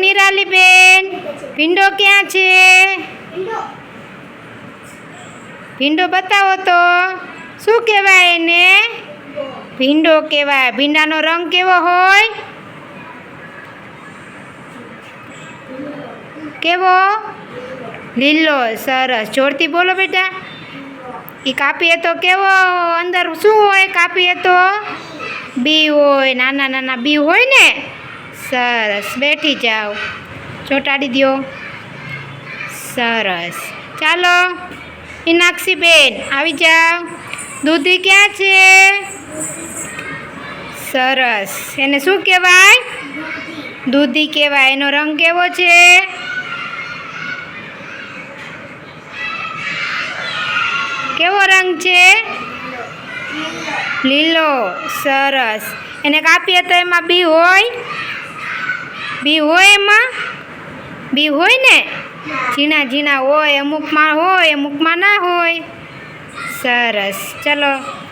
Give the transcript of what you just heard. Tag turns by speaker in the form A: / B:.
A: નિરાલીબેન, ભીંડો ક્યાં છે? ભીંડો બતાવો તો, શું કહેવાય એને? ભીંડો કહેવાય. ભીંડાનો રંગ કેવો હોય? કેવો? લીલો. સરસ. જોરથી બોલો બેટા. એ કાપીએ તો કેવો? અંદર શું હોય કાપીએ તો? બી હોય. નાના નાના બી હોય ને? સરસ. બેઠી જાઓ. ચોંટાડી દ્યો. સરસ. ચાલો. મીનાક્ષીબેન આવી જાઓ. દૂધી ક્યાં છે? સરસ. એને શું કહેવાય? દૂધી કહેવાય. એનો રંગ કેવો છે? કેવો રંગ છે? લીલો. સરસ. એને કાપીએ તો એમાં બી હોય? બી હોય એમાં? બી હોય ને? ઝીણા ઝીણા હોય અમુકમાં હોય અમુકમાં ના હોય. સરસ. ચલો.